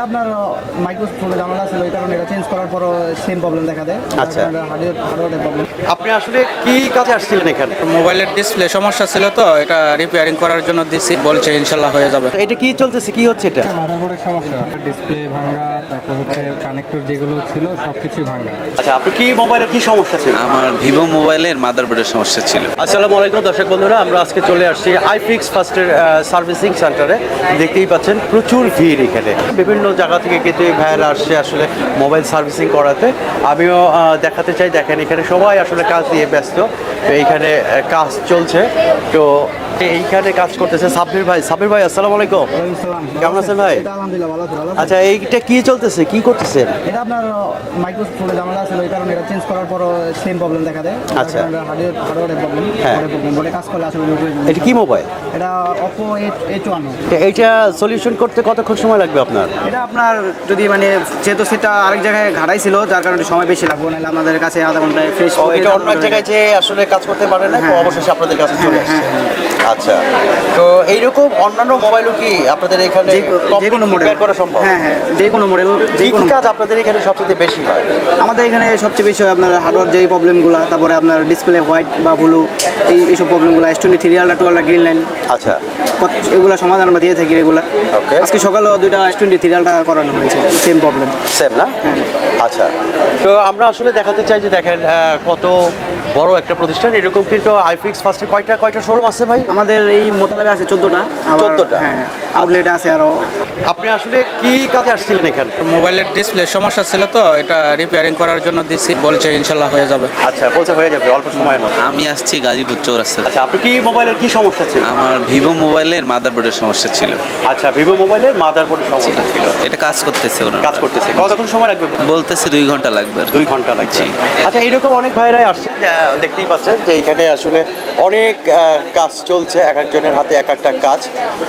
এটা আপনার ঝামেলা ছিল এই কারণে এটা চেঞ্জ করার পরও সেম প্রবলেম দেখা দেয়। আচ্ছা। হার্ডওয়্যার হার্ডওয়্যারের প্রবলেম আপনি আসলে কি কাজে আসছিলেন এখানে? মোবাইলের ডিসপ্লে সমস্যা ছিল তো এটা রিপেয়ারিং করার জন্য দিছি বলছে ইনশাল্লাহ হয়ে যাবে। এটা কি চলতেছে? কি হচ্ছে এটা? মাদারবোর্ডের সমস্যা। ডিসপ্লে ভাঙা তারপর হচ্ছে কানেক্টর যেগুলো ছিল সব কিছুই ভাঙা। আচ্ছা আপনি কি মোবাইলের কি সমস্যা ছিল? আমার ভিভো মোবাইলের মাদারবোর্ডের সমস্যা ছিল। আসসালামু আলাইকুম দর্শক বন্ধুরা আমরা আজকে চলে আসছি আইফিক্স ফার্স্টের সার্ভিসিং সেন্টারে দেখতেই পাচ্ছেন প্রচুর ভিড় এখানে। বিভিন্ন জায়গা থেকে কিন্তু এই ভাইয়েরা আসছে আসলে মোবাইল সার্ভিসিং করাতে। আমিও দেখাতে চাই, দেখেন এখানে সবাই আসলে কাজ দিয়ে ব্যস্ত। তো এইখানে কাজ চলছে। তো এইখানে কাজ করতেছে সাব্বির ভাই। সাব্বির ভাই আসসালামু আলাইকুম। কেমন আছেন ভাই? আলহামদুলিল্লাহ ভালো আছে আচ্ছা এইটা কি চলতেছে? কি করতেছেন? এটা আপনার মাইক্রোফোনে ঝামেলা ছিল এই কারণে এটা চেঞ্জ করার পরও সেম প্রবলেম দেখা দেয়। আচ্ছা। হার্ডওয়্যার হার্ডওয়ারের প্রবলেম হ্যাঁ। বলে কাজ করলে আসলে এটা কি মোবাইল এটা অপো এইট ওয়ান এইটা সলিউশন করতে কতক্ষণ সময় লাগবে আপনার? এটা আপনার যদি মানে যেহেতু সেটা আরেক জায়গায় ঘাটাই ছিল যার কারণে সময় বেশি লাগবে নাহলে আপনাদের কাছে আধা ঘন্টায় ফ্রেশ এটা অন্য এক জায়গায় যে আসলে কাজ করতে পারে না তো অবশেষে আপনাদের কাছে চলে আসছে। আচ্ছা। তো এইরকম অন্যান্য মোবাইলও কি আপনাদের এখানে যে কোনো মডেল করা সম্ভব? হ্যাঁ হ্যাঁ যে কোনো মডেল যে কোনো কাজ আপনাদের এখানে সবচেয়ে বেশি হয়? আমাদের এখানে সবচেয়ে বেশি হয় আপনার হার্ডওয়্যার যেই প্রবলেমগুলো তারপরে আপনার ডিসপ্লে হোয়াইট বা ব্লু এই এইসব প্রবলেমগুলো এস টোয়েন্টি থ্রি আলটা টুয়েলটা গ্রিন লাইন আচ্ছা। এগুলো সমাধান আমরা দিয়ে থাকি রেগুলার আজকে সকালেও দুইটা এস টোয়েন্টি থ্রি আলটা করানো হয়েছে সেম প্রবলেম সেম না? আচ্ছা। তো আমরা আসলে দেখাতে চাই যে দেখেন কত বড় একটা প্রতিষ্ঠান এরকম কিন্তু আইফিক্স ফার্স্টে কয়টা কয়টা শোরুম আছে ভাই? আমাদের এই মোতালাবে আছে চোদ্দোটা। 14টা? হ্যাঁ। আউটলেট আছে আরও আপনি আসলে কি কাজে আসছিলেন এখানে? মোবাইলের ডিসপ্লে সমস্যা ছিল তো এটা রিপেয়ারিং করার জন্য দিছি বলছে ইনশাল্লাহ হয়ে যাবে। আচ্ছা বলছে হয়ে যাবে অল্প সময়ের মধ্যে। আমি আসছি গাজীপুর চৌরাস্তা। আচ্ছা আপনি কি মোবাইলের কি সমস্যা ছিল? আমার ভিভো মোবাইলের মাদারবোর্ডের সমস্যা ছিল। আচ্ছা ভিভো মোবাইলের মাদারবোর্ডের সমস্যা ছিল। এটা কাজ করতেছে ওরা কাজ করতেছে। কতক্ষণ সময় লাগবে? বলতেছে দুই ঘণ্টা লাগবে। দুই ঘণ্টা লাগছে আচ্ছা এরকম অনেক ভাইরাই আসছে দেখতেই পাচ্ছেন যে এখানে আসলে অনেক কাজ চলছে এক একজনের হাতে এক একটা কাজ।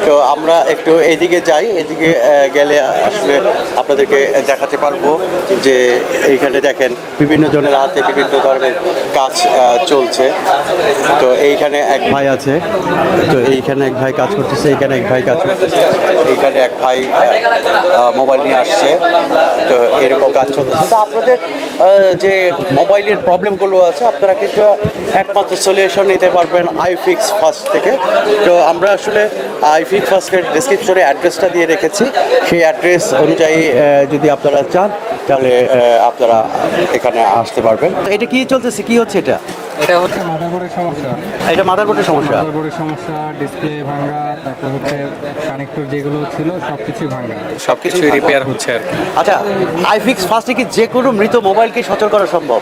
তো আমরা একটু এদিকে যাই এদিকে গেলে আসলে আপনাদেরকে দেখাতে পারব যে এইখানে দেখেন বিভিন্ন জনের হাতে বিভিন্ন ধরনের কাজ চলছে। তো এইখানে এক ভাই আছে। তো এইখানে এক ভাই কাজ করতেছে এইখানে এক ভাই কাজ করতেছে। এইখানে এক ভাই মোবাইল নিয়ে আসছে। তো এরকম কাজ চলতেছে। তো আপনাদের যে মোবাইলের প্রবলেমগুলো আছে আপনারা কিন্তু একমাত্র সলিউশন নিতে পারবেন আইফিক্স ফার্স্ট থেকে। তো আমরা আসলে আইফিক্স ফার্স্টের ডিসক্রিপশনে অ্যাড্রেসটা দিয়ে রেখেছি। সেই অ্যাড্রেস অনুযায়ী যদি আপনারা চান, তাহলে আপনারা এখানে আসতে পারবেন। এটা কি চলতেছে? কি হচ্ছে এটা? এটা হচ্ছে মাদারবোর্ডের সমস্যা। এটা মাদারবোর্ডের সমস্যা? মাদারবোর্ডের সমস্যা ডিসপ্লে ভাঙা তারপর হচ্ছে কানেক্টর যেগুলো ছিল সব কিছুই ভাঙা। সব কিছুই রিপেয়ার হচ্ছে আর কি। আচ্ছা আইফিক্স ফার্স্টে কি যে কোনো মৃত মোবাইলকে সচল করা সম্ভব?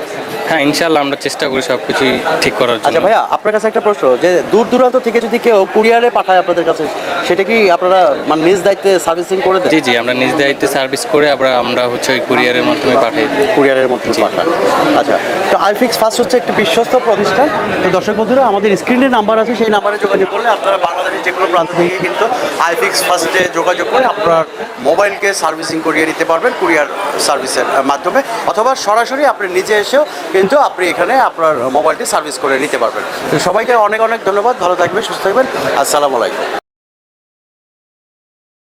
হ্যাঁ ইনশাল্লাহ আমরা চেষ্টা করি সব কিছুই ঠিক করার আচ্ছা জন্য। ভাইয়া আপনার কাছে একটা প্রশ্ন যে দূর দূরান্ত থেকে যদি কেউ কুরিয়ারে পাঠায় আপনাদের কাছে সেটা কি আপনারা মানে নিজ দায়িত্বে সার্ভিসিং করে দেন? জি জি আমরা নিজ দায়িত্বে সার্ভিস করে আমরা আমরা হচ্ছে ওই কুরিয়ারের মাধ্যমে পাঠাই। কুরিয়ারের মধ্যে পাঠান আচ্ছা তো আইফিক্স ফার্স্ট হচ্ছে একটি বিশ্বস্ত প্রতিষ্ঠান। তো দর্শক বন্ধুরা, আমাদের স্ক্রিনে নাম্বার আছে, সেই নাম্বারে যোগাযোগ করলে আপনারা বাংলাদেশের যে কোনো প্রান্ত থেকে কিন্তু আইফিক্স ফার্স্টে যোগাযোগ করে আপনার মোবাইলকে সার্ভিসিং করিয়ে নিতে পারবেন কুরিয়ার সার্ভিসের মাধ্যমে। অথবা সরাসরি আপনি নিজে এসেও কিন্তু আপনি এখানে আপনার মোবাইলটি সার্ভিস করে নিতে পারবেন। তো সবাইকে অনেক অনেক ধন্যবাদ, ভালো থাকবেন, সুস্থ থাকবেন। আসসালামু আলাইকুম।